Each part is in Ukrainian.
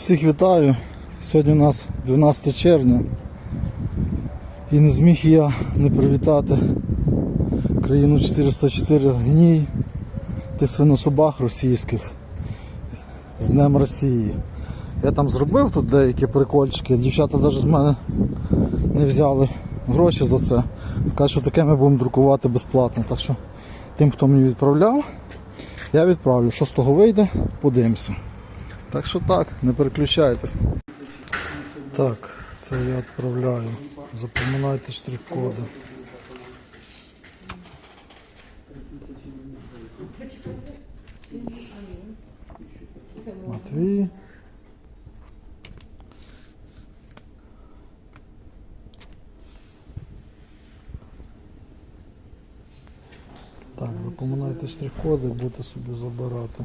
Всіх вітаю. Сьогодні у нас 12 червня. І не зміг я не привітати країну 404 гній ти свинособак російських з Днем Росії. Я там зробив тут деякі прикольчики, дівчата навіть з мене не взяли гроші за це. Сказали, що таке ми будемо друкувати безплатно. Так що тим, хто мені відправляв, я відправлю. Що з того вийде, подивимося. Так що так, не переключайтесь. Так, це я відправляю. Запам'ятайте штрих-коди. Матвій. Так, запам'ятайте штрих-коди, будете собі забирати.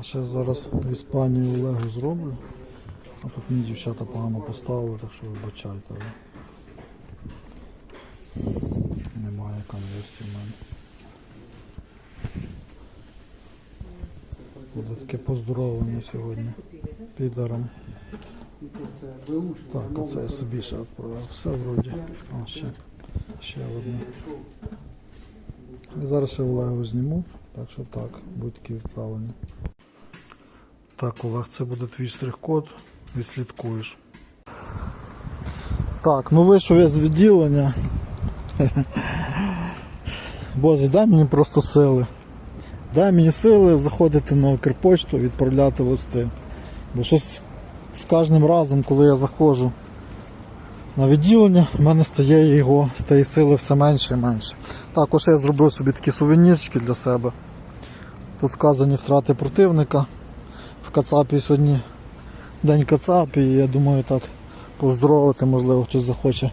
А ще зараз в Іспанії Олегу зроблю. А тут мені дівчата погано поставили, так що вибачайте. Немає конверсії в мене. Буде таке поздоровлення сьогодні. Підаром. Так, оце я собі ще відправив. Все вроді. О, ще, ще одне. Зараз ще Олегу зніму, так що так, будуть такі відправлені. Так, Олег, це буде твій штрих-код, відслідкуєш. Так, ну вийшов я з відділення. Боже, дай мені просто сили. Дай мені сили заходити на Укрпочту, відправляти листи. Бо щось з кожним разом, коли я заходжу на відділення, в мене стає його, стає сили все менше і менше. Також я зробив собі такі сувенірчики для себе. Тут вказані втрати противника. В Кацапі сьогодні день Кацапі, я думаю так поздоровити, можливо, хтось захоче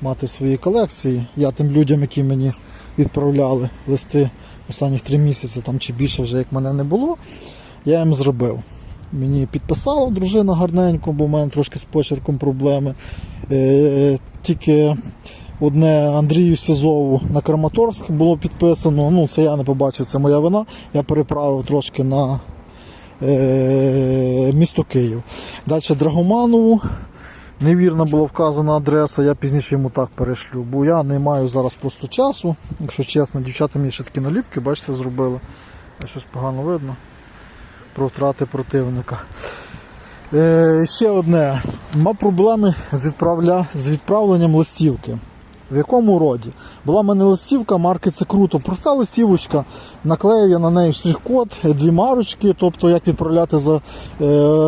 мати в своїй колекції. Я тим людям, які мені відправляли листи останніх три місяці там чи більше вже як мене не було, я їм зробив. Мені підписала дружина гарненько, бо в мене трошки з почерком проблеми. Е, Тільки одне Андрію Сізову на Краматорськ було підписано. Ну, це я не побачив, це моя вина. Я переправив трошки на е, місто Київ. Далі Драгоманову. Невірно була вказана адреса, я пізніше йому так перешлю, бо я не маю зараз просто часу. Якщо чесно, дівчата мені ще такі наліпки, бачите, зробили. Щось погано видно про втрати противника. Е, ще одне. Мав проблеми з, відправля... з відправленням листівки. В якому роді? Була в мене листівка, марки це круто. Проста листівочка, наклеїв я на неї штрих-код, дві марочки, тобто як відправляти за е,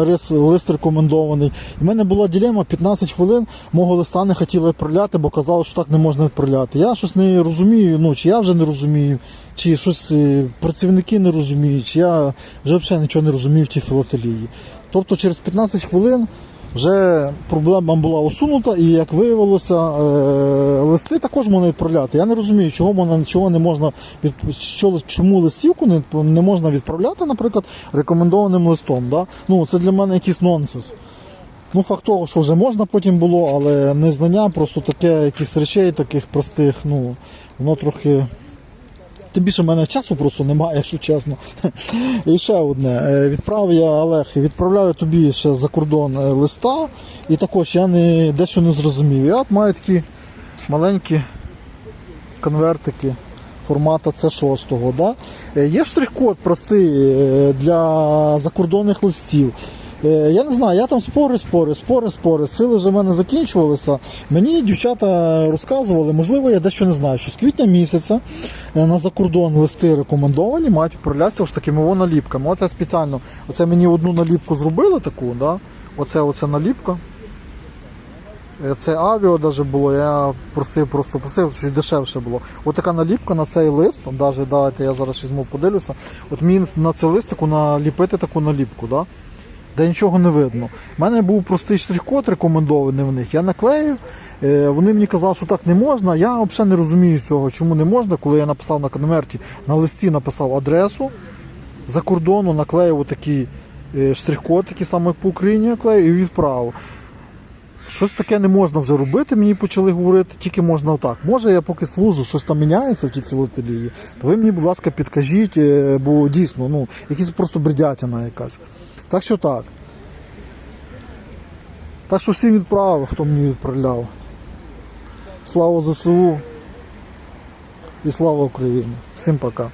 рис, лист рекомендований. У мене була ділема 15 хвилин, мого листа не хотіли відправляти, бо казали, що так не можна відправляти. Я щось не розумію, ну чи я вже не розумію, чи щось е, працівники не розуміють, чи я вже взагалі нічого не розумію в тій філателії. Тобто через 15 хвилин вже проблема була усунута, і як виявилося, е, листи також можна відправляти. Я не розумію, чого можна чого не можна від чому листівку не, можна відправляти, наприклад, рекомендованим листом. Да? Ну це для мене якийсь нонсенс. Ну, факт того, що вже можна потім було, але незнання просто таке якихось речей, таких простих, ну, воно трохи. Тим більше в мене часу просто немає, якщо чесно. І ще одне. Е, Відправив я Олег, відправляю тобі ще за кордон е, листа. І також я не, дещо не зрозумів. Я от маю такі маленькі конвертики формату C6. Да? Е, Є штрих-код простий для закордонних листів. Е, Я не знаю, я там спори, спори, спори, спори. Сили вже в мене закінчувалися. Мені дівчата розказували, можливо, я дещо не знаю, що з квітня місяця е, на закордон листи рекомендовані мають відправлятися ж такими о, наліпками. От я спеціально, оце мені одну наліпку зробили таку, да? оце, оце наліпка. Е, Це авіо даже було, я просив, просто просив, що дешевше було. От така наліпка на цей лист, навіть давайте я зараз візьму, подивлюся. От мені на цей лист таку наліпити таку наліпку, да? де нічого не видно. У мене був простий штрих-код рекомендований в них. Я наклею, е, Вони мені казали, що так не можна. Я взагалі не розумію цього, чому не можна, коли я написав на конверті, на листі написав адресу за кордону, наклеїв такий е, штрих-код, який саме по Україні наклею, і відправив. Щось таке не можна вже робити, мені почали говорити, тільки можна отак. Може, я поки служу, щось там міняється в тій філателії, то ви мені, будь ласка, підкажіть, е, бо дійсно, ну, якісь просто бредятина якась. Так що так. Так що всім відправив, хто мені відправляв. Слава ЗСУ і слава Україні. Всім пока.